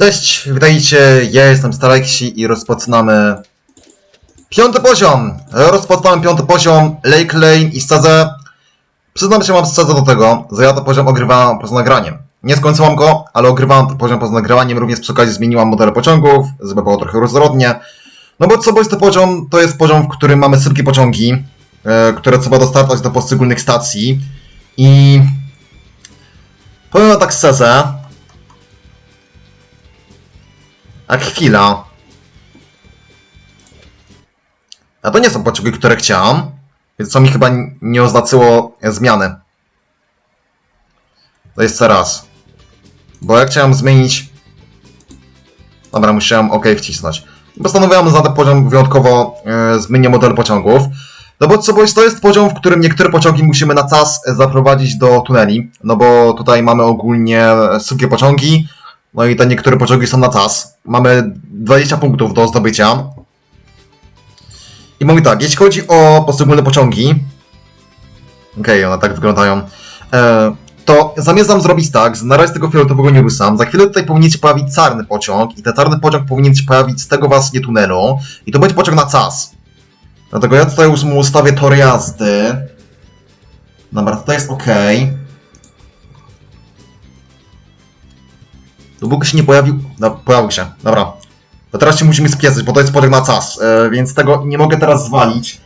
Cześć, witajcie, ja jestem Starexi i rozpoczynamy piąty poziom. Rozpoczynamy piąty poziom, Lake Lane i Stazę. Przyznam się wam szczerze do tego, że ja ten poziom ogrywałem poza nagraniem. Nie skończyłam go, ale ogrywałem ten poziom poza nagraniem, również przy okazji zmieniłam modele pociągów, żeby było trochę różnorodnie. No bo co jest to poziom, to jest poziom, w którym mamy szybkie pociągi, e, które trzeba dostarczać do poszczególnych stacji. I powiem tak szczerze, jak chwila. A to nie są pociągi, które chciałam, więc co mi chyba nie oznaczyło zmiany. To jeszcze raz. Bo ja chciałem zmienić... Dobra, musiałem OK wcisnąć. Postanowiłem za ten poziom wyjątkowo e, zmienię model pociągów. No bo co, jest- to jest poziom, w którym niektóre pociągi musimy na czas e, zaprowadzić do tuneli. No bo tutaj mamy ogólnie e, szybkie pociągi, no i te niektóre pociągi są na czas. Mamy 20 punktów do zdobycia. I mówię tak, jeśli chodzi o poszczególne pociągi, okej, one tak wyglądają, e, to zamierzam zrobić tak, że na razie tego fioletowego nie ruszam. Za chwilę tutaj powinien się pojawić czarny pociąg i ten czarny pociąg powinien się pojawić z tego właśnie tunelu i to będzie pociąg na czas. Dlatego ja tutaj już mu ustawię tor jazdy. Dobra, tutaj jest ok. Dopóki się nie pojawił... No, pojawił się, dobra. To teraz się musimy spieszyć, bo to jest pociąg na czas, e, więc tego nie mogę teraz zwalić.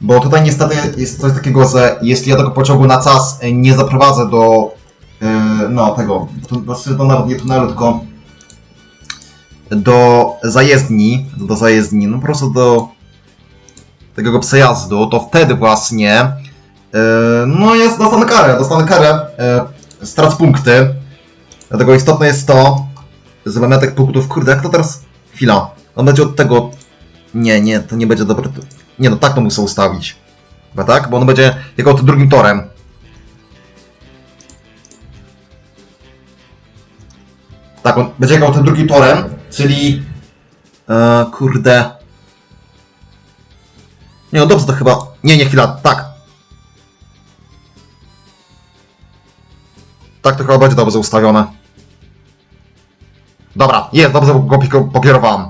Bo tutaj niestety jest coś takiego, że jeśli ja tego pociągu na czas e, nie zaprowadzę do... e, no, tego... Tu, znaczy, to nawet nie tunelu, tylko... Do zajezdni, do zajezdni, no po prostu do takiego przejazdu, to wtedy właśnie no jest, dostanę karę, dostanę karę, e, strac punkty. Dlatego istotne jest to, że elementek punktów, kurde, jak to teraz... Chwila, on będzie od tego... Nie, nie, to nie będzie dobre. Nie no, tak to muszę ustawić. Chyba tak? Bo on będzie jako tym drugim torem. Tak, on będzie jechał tym drugim torem, czyli... E, kurde... Nie no, dobrze to chyba... Nie, nie, chwila, tak. Tak to chyba będzie dobrze ustawione. Dobra, jest, dobrze go pokierowałem.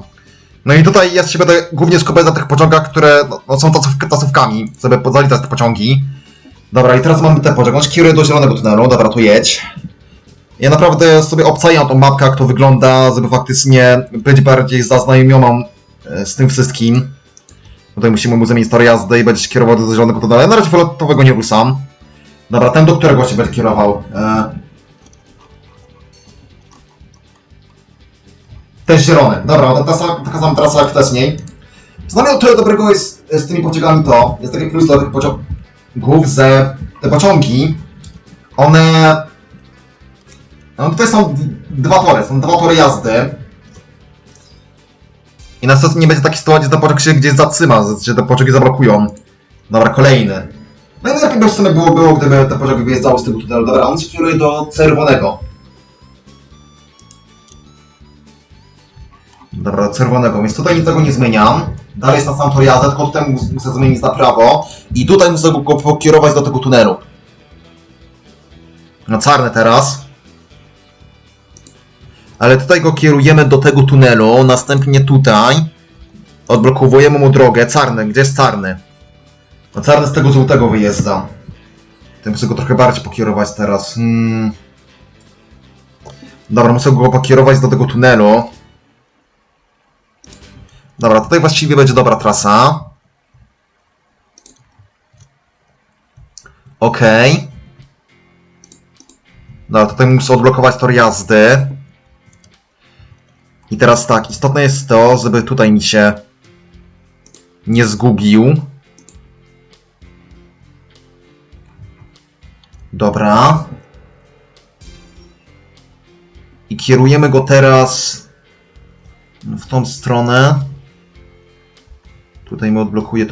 No i tutaj ja się będę głównie skupiać na tych pociągach, które no, no, są tacówkami, żeby zaliczać te pociągi. Dobra, i teraz mamy ten pociąg, on kieruje do zielonego tunelu, dobra, to jedź. Ja naprawdę sobie obcajam tą mapkę, jak to wygląda, żeby faktycznie być bardziej zaznajomioną e, z tym wszystkim. Tutaj musimy mu zamienić tor jazdy i będzie się kierował do zielonego tunelu. Ja na razie fioletowego nie ruszam. Dobra, ten do którego się będzie kierował? E... Ten zielony. Dobra, ta trasa, taka sama trasa jak wcześniej. Znamy o tyle dobrego jest z tymi pociągami to, jest taki plus dla tych pociągów, że te pociągi, one... No tutaj są dwa tory, są dwa tory jazdy. I na nie będzie takiej sytuacji, że ten pociąg się gdzieś zatrzyma, że te pociągi zablokują. Dobra, kolejny. No i najlepiej by w sumie było, było, gdyby te pociągi wyjeżdżały z tego tunelu. Dobra, on się kieruje do czerwonego. Dobra, do czerwonego, więc tutaj niczego nie zmieniam. Dalej jest na sam tor jazdy, tylko tutaj mus- muszę zmienić na prawo. I tutaj muszę go pokierować do tego tunelu. Na czarny teraz. Ale tutaj go kierujemy do tego tunelu, następnie tutaj. Odblokowujemy mu drogę. Czarny, gdzie jest czarny? No czarny z tego żółtego wyjeżdża. To muszę go trochę bardziej pokierować teraz. Hmm. Dobra, muszę go pokierować do tego tunelu. Dobra, tutaj właściwie będzie dobra trasa. Okej. Dobra, tutaj muszę odblokować tor jazdy. I teraz tak, istotne jest to, żeby tutaj mi się nie zgubił. Dobra. I kierujemy go teraz w tą stronę. Tutaj mi odblokuje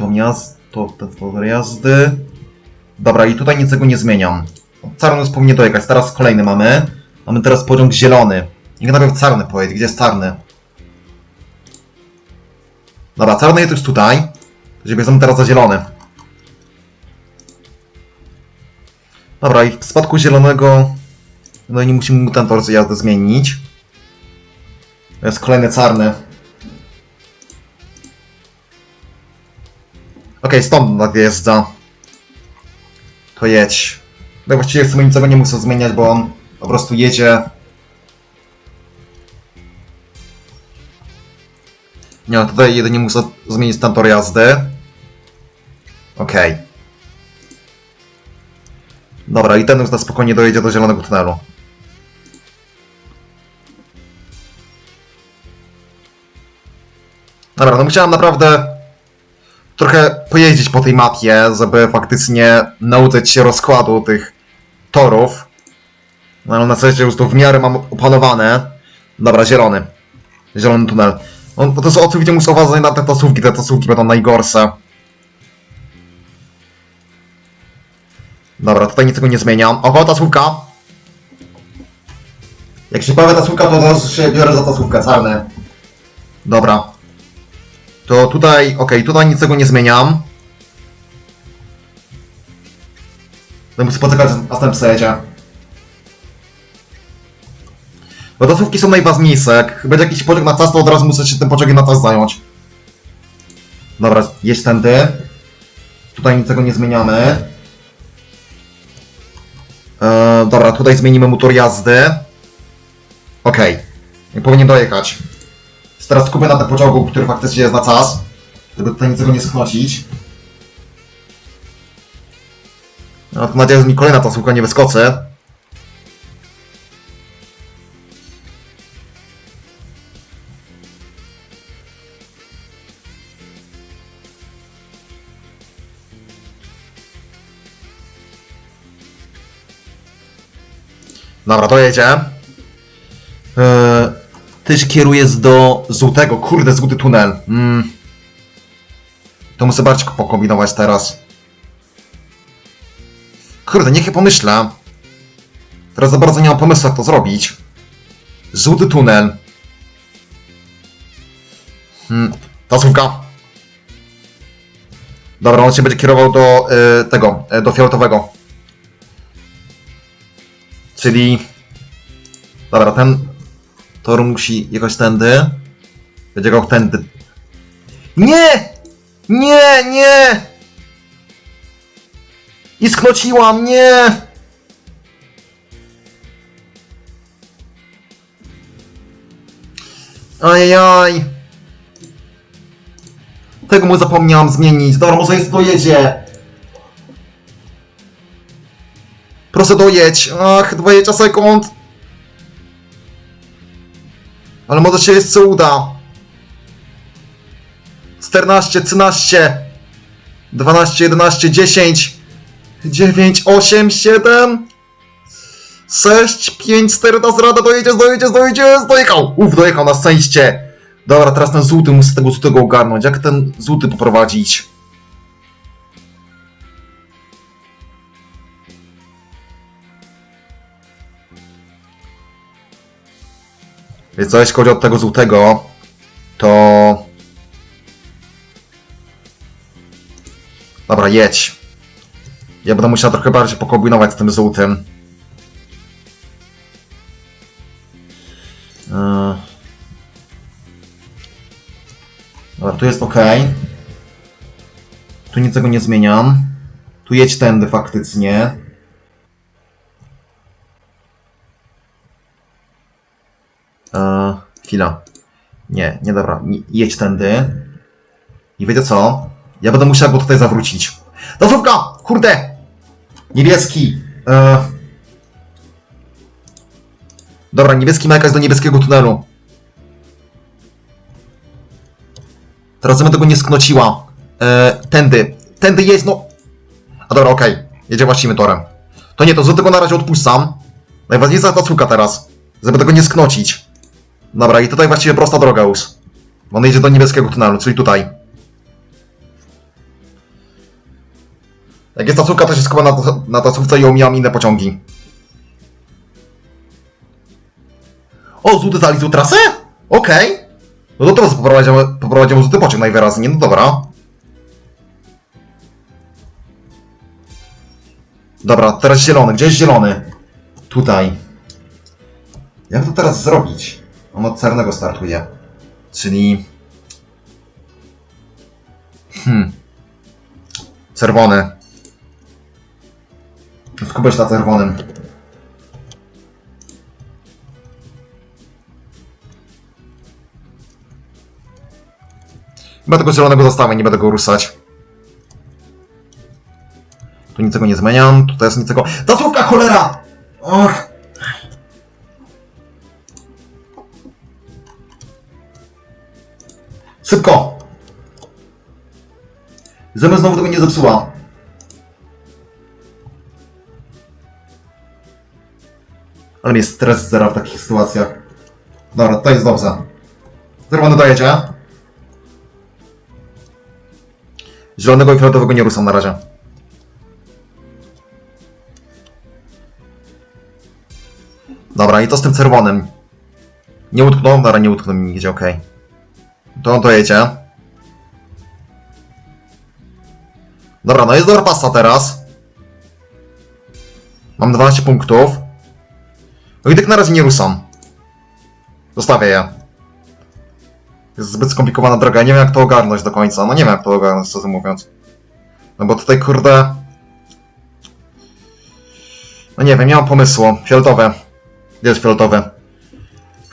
to, ten tor jazdy. Dobra, i tutaj niczego nie zmieniam. Czarny powinien dojechać. Teraz kolejny mamy. Mamy teraz pociąg zielony. Niech najpierw czarny pojedzie. Gdzie jest czarny? Dobra, czarny jest już tutaj. To się bierzemy teraz za zielony. Dobra, i w spadku zielonego... No i nie musimy mu ten tor jazdy zmienić. To jest kolejny czarny. Okej, stąd nadjeżdża. To jedź. No właściwie w sumie niczego nie muszę zmieniać, bo on po prostu jedzie. Nie, no tutaj jedynie muszę zmienić tam tor jazdy. Okej. Dobra, i ten już na spokojnie dojedzie do zielonego tunelu. Dobra, no musiałem naprawdę trochę pojeździć po tej mapie, żeby faktycznie nauczyć się rozkładu tych torów. No na szczęście już to w miarę mam opanowane. Dobra, zielony. Zielony tunel. No, to jest oczywiście muszę uważać na te tasówki, te tasówki będą najgorsze. Dobra, tutaj niczego nie zmieniam. Oho, tasówka! Jak się pojawia tasówka, to teraz się biorę za tasówkę, czarny. Dobra. To tutaj, okej, tutaj niczego nie zmieniam. No muszę poczekać, aż następny jedzie. Bo tasówki są najważniejsze. Jak będzie jakiś pociąg na czas, to od razu muszę się tym pociągiem na czas zająć. Dobra, jedź tędy. Tutaj niczego nie zmieniamy. Eee, dobra, tutaj zmienimy motor jazdy. Okej. Okay. Powinien dojechać. Teraz skupię na tym pociągu, który faktycznie jest na czas. Żeby tutaj niczego nie schnocić. No, to nadzieję, że mi kolejna tasówka nie wyskoczy. Dobra, to jedzie. Się kierujesz do żółtego. Kurde, żółty tunel. Mm. To muszę bardziej pokombinować teraz. Kurde, niech ja pomyślę. Teraz za bardzo nie mam pomysłu, jak to zrobić. Żółty tunel. Hmm, tasówka. Dobra, on się będzie kierował do y, tego, y, do fioletowego. Czyli... Dobra, ten tor musi jechać tędy. Będzie go tędy. Nie! Nie, nie! I sknociłam, nie! Ajajaj! Tego mu zapomniałam zmienić. Dobra, może jest dojedzie. Proszę dojedź. Ach, 20 sekund. Ale może się jeszcze uda. 14, 13, 12, 11, 10, 9, 8, 7, 6, 5, 4, dasz radę, dojedziesz, dojedziesz, dojedziesz, dojechał! Uf, dojechał na szczęście. Dobra, teraz ten złoty, muszę tego złotego ogarnąć. Jak ten złoty poprowadzić? Więc co, jeśli chodzi o tego złotego, to... Dobra, jedź. Ja będę musiał trochę bardziej pokombinować z tym złotym. Yy. Dobra, tu jest ok. Tu niczego nie zmieniam. Tu jedź tędy faktycznie. Eee, chwila. Nie, nie dobra. Jedź tędy. I wiecie co? Ja będę musiał go tutaj zawrócić. Dozówka! Kurde! Niebieski! Eee. Dobra, niebieski ma jakaś do niebieskiego tunelu. Teraz bym tego nie sknociła. Eee, tędy. Tędy jest, no. A dobra, okej. Jedzie właściwym torem. To nie, to z tego na razie odpuszczam. Najważniejsza ta cuka teraz. Żeby tego nie sknocić. Dobra, i tutaj właściwie prosta droga już. On idzie do niebieskiego tunelu, czyli tutaj. Jak jest taksówka, to się skupia na, na taksówce i omijam inne pociągi. O, Zudy zalizł trasę? Okej. No to teraz poprowadzimy, poprowadzimy Zudy pociąg najwyraźniej, no dobra. Dobra, teraz zielony. Gdzie jest zielony? Tutaj. Jak to teraz zrobić? On od czarnego startuje. Czyli... Hmm. Czerwony. Się na czerwonym. Chyba tego zielonego zostawię, nie będę go ruszać. Tu niczego nie zmieniam, tutaj jest niczego... Zasłówka cholera! Och! Szybko! Żeby znowu tego nie zepsuła. Ale jest stres zera w takich sytuacjach. Dobra, to jest dobrze. Czerwony dojedzie. Zielonego i fioletowego nie ruszam na razie. Dobra, i to z tym czerwonym. Nie utknął? Dobra, nie utknął mi nigdzie, okej. To dojedzie. Dobra, no jest dobra teraz. Mam 12 punktów. No i tak na razie nie ruszam. Zostawię je. Jest zbyt skomplikowana droga, nie wiem jak to ogarnąć do końca. No nie wiem jak to ogarnąć, co mówiąc. No bo tutaj kurde... No nie wiem, nie mam pomysłu. Fioletowe. Gdzie jest fioletowe?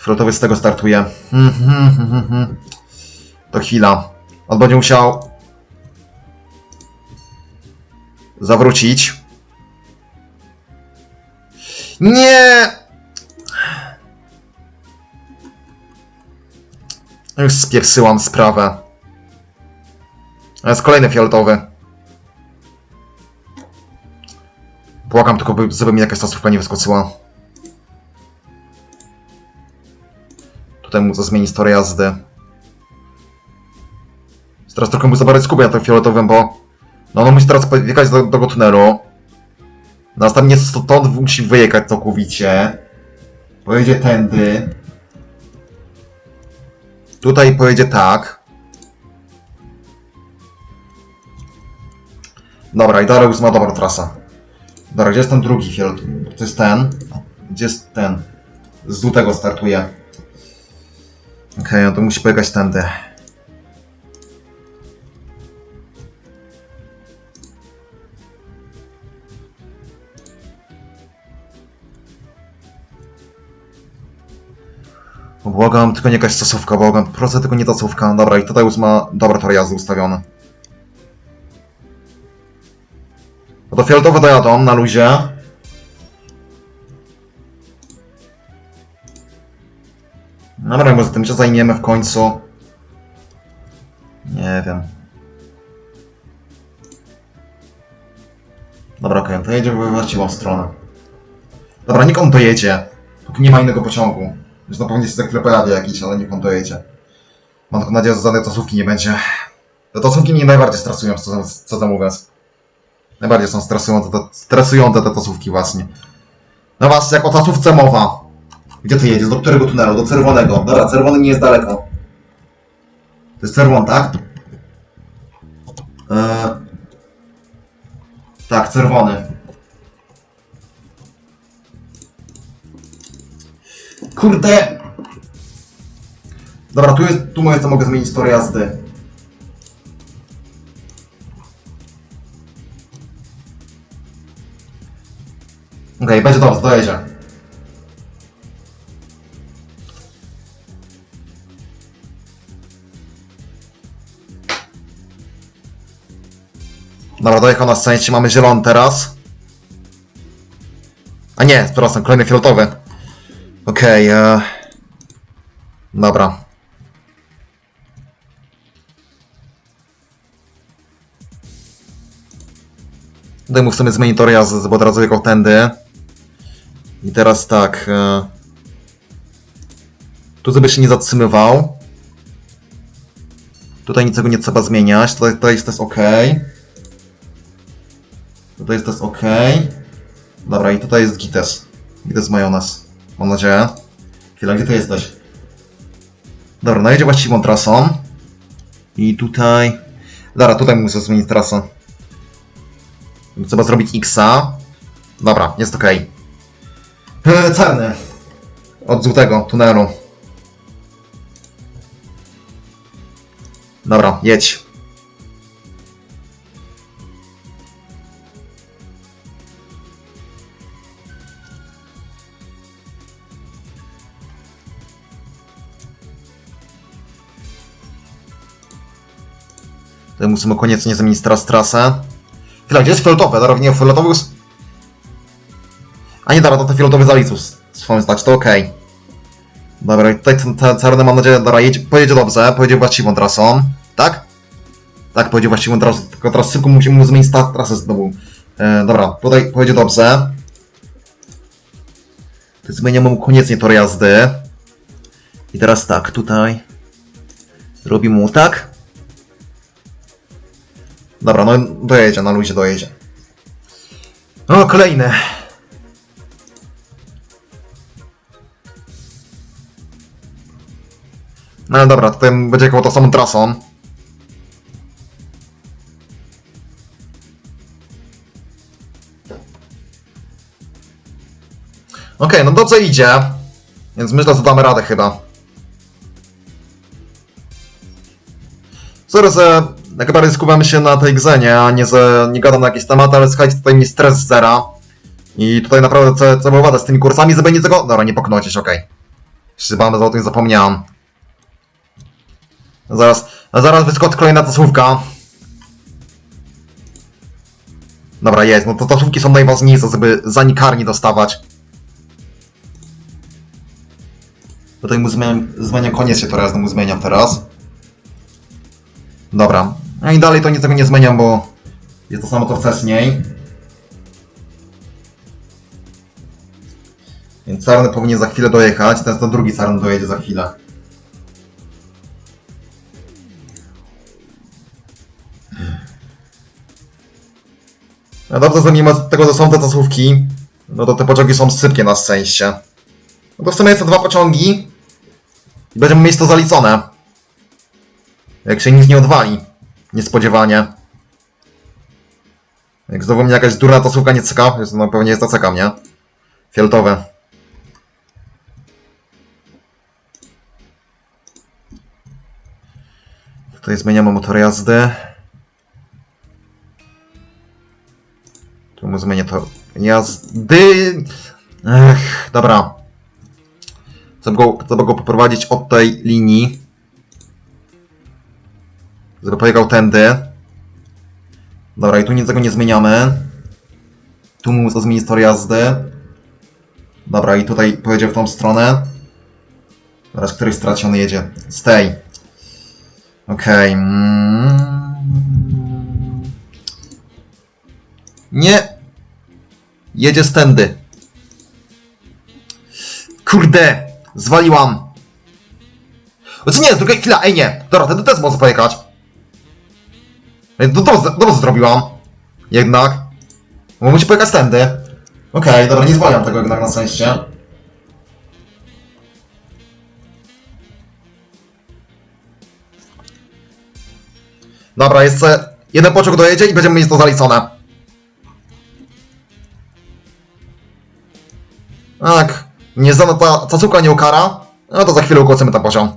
Fioletowy z tego startuje. Mhm, mhm, mhm. To chwila. On będzie musiał... Zawrócić. Nie! Już spieprzyłam sprawę. A jest kolejny fioletowy. Błagam tylko, by- żeby mi jakaś tasówka nie wyskoczyła. Tutaj muszę zmienić tor jazdy. Teraz trochę mu zabrać skupię na tym fioletowym, bo... No, no musi teraz wjechać do, tego tunelu. Następnie stąd musi wyjechać całkowicie. Pojedzie tędy. Tutaj pojedzie tak. Dobra, i Darius ma dobrą trasę. Dobra, gdzie jest ten drugi fiolet? To jest ten. Gdzie jest ten? Z lutego startuje. Okej, no to musi pojechać tędy. Błagam, tylko nie jakaś stosówka, błagam. Proszę, tylko nie tasówka. Dobra, i tutaj już ma dobra tor jazdy ustawiony. No to fioletowe dojadą na luzie. Dobra, może tym się zajmiemy w końcu. Nie wiem. Dobra, okej, to jedzie we właściwą stronę. Dobra, niech on dojedzie. Póki nie ma innego pociągu. Zresztą pewnie się za chwilę pojawi jakiś, ale niech on dojedzie. Mam tylko nadzieję, że żadnej tasówki nie będzie. Te tasówki mnie najbardziej stresują, co, co za mówiąc. Najbardziej są stresujące te, stresujące te tasówki właśnie. No właśnie, jak o tasówce mowa. Gdzie ty jedziesz? Do którego tunelu? Do czerwonego. Dobra, czerwony nie jest daleko. To jest czerwony, tak? Eee... Tak, czerwony. Kurde! Dobra, tu jest, tu moje co mogę zmienić tor jazdy. Okej, będzie dobrze, dojedzie. Dobra, dojechał na scenie, mamy zielony teraz. A nie, przepraszam, kolejny fioletowy. Okej, e... Dobra. Tutaj mu chcemy zmienić tor jazdy, bo od razu tędy. I teraz tak. E... Tu żeby się nie zatrzymywał. Tutaj niczego nie trzeba zmieniać. Tutaj, tutaj jest też ok. Tutaj jest też ok. Dobra, i tutaj jest gites. Gites majonez. Mam nadzieję. Chwila, gdzie ty jesteś? Dobra, no jedzie właściwą trasą. I tutaj... Dobra, tutaj muszę zmienić trasę. Trzeba zrobić X-a. Dobra, jest ok. Eee, Czarny. Od złotego tunelu. Dobra, jedź. Tutaj musimy koniecznie zmienić teraz trasę. Chwila, gdzie jest fioletowe? Dobra, nie, fioletowy już... A nie, dobra, to te fioletowy zaliczył swoją stać, to okej. Dobra, i tutaj ten, ten czarny mam nadzieję, dobra, jedzie, pojedzie dobrze, pojedzie właściwą trasą, tak? Tak, pojedzie właściwą trasą, tylko teraz szybko musimy mu zmienić trasę znowu. E, dobra, tutaj pojedzie dobrze. Zmieniamy mu koniecznie tor jazdy. I teraz tak, tutaj robimy mu tak. Dobra, no dojedzie, na luzie dojedzie. O, kolejny. No dobra, tutaj będzie jechał tą samą trasą. Okej, no dobrze idzie. Więc myślę, że damy radę chyba. Sorry, jak bardziej skupiamy się na tej grze, nie? A nie, że nie gadam na jakieś tematy, ale słuchajcie, tutaj mi stres zera. I tutaj naprawdę co, co było z tymi kursami, żeby nic tego... Dobra, nie poknocić, okej. Okay. o tym zapomniałem. Zaraz, zaraz wyskoczy kolejna tasówka. Dobra, jest, no to tasówki są najważniejsze, żeby zanikarni dostawać. Tutaj mu zmieniam, zmieniam koniecznie to raz, mu zmieniam teraz. Dobra. No i dalej to niczego nie zmieniam, bo jest to samo co wcześniej. Więc czarny powinien za chwilę dojechać, teraz to drugi czarny dojedzie za chwilę. No dobrze, że mimo tego, że są te no to te pociągi są sypkie na szczęście. No to w sumie to dwa pociągi i będziemy mieć to zaliczone. Jak się nic nie odwali. Niespodziewanie. Jak znowu mnie jakaś durna tasówka nie cyka, jest, no pewnie jest to ceka, nie? Fioletowe. Tutaj zmieniamy motor jazdy. Tu mu zmienię to jazdy. Ech, dobra. Chcę go, chcę go poprowadzić od tej linii. Żeby pojechał tędy. Dobra, i tu nic tego nie zmieniamy. Tu mu to zmienić tor jazdy. Dobra, i tutaj pojedzie w tą stronę. Teraz któryś stracony jedzie. Z tej. Okej. Mm. Nie. Jedzie stędy. Kurde. Zwaliłam. Co nie, druga chwila, ej nie. Dobra, wtedy też może pojechać. Ej, to dobrze, dobrze zrobiłam. Jednak. Bo musi pojechać tędy. Okej, dobra, nie zwaliłam tego jednak na szczęście. Dobra, jeszcze jeden pociąg dojedzie i będziemy mieć to zaliczone. Tak, nie znana ta cacuka nie ukara, no to za chwilę ukłocimy ten poziom.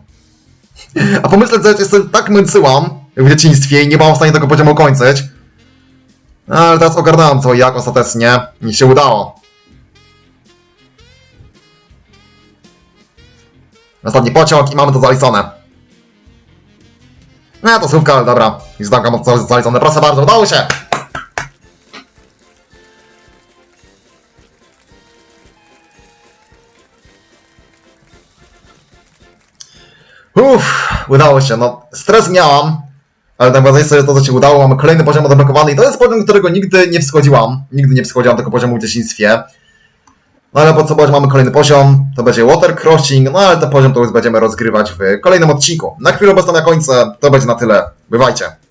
A pomyśleć, że jestem tak męcyłam w dzieciństwie i nie byłam w stanie tego poziomu kończyć. No, Ale teraz ogarnąłem co jak ostatecznie mi się udało. Ostatni pociąg i mamy to zaliczone. No to słówka, ale dobra. Zdawka mam to zaliczone. Proszę bardzo, udało się! Uff, udało się. No, stres miałam, ale najważniejsze jest to, co się udało. Mamy kolejny poziom odblokowany i to jest poziom, którego nigdy nie wschodziłam. Nigdy nie wschodziłam tego poziomu w dzieciństwie. No ale po co bądź mamy kolejny poziom, to będzie Water Crossing, no ale ten poziom to już będziemy rozgrywać w kolejnym odcinku. Na chwilę obecną na końcu to będzie na tyle. Bywajcie.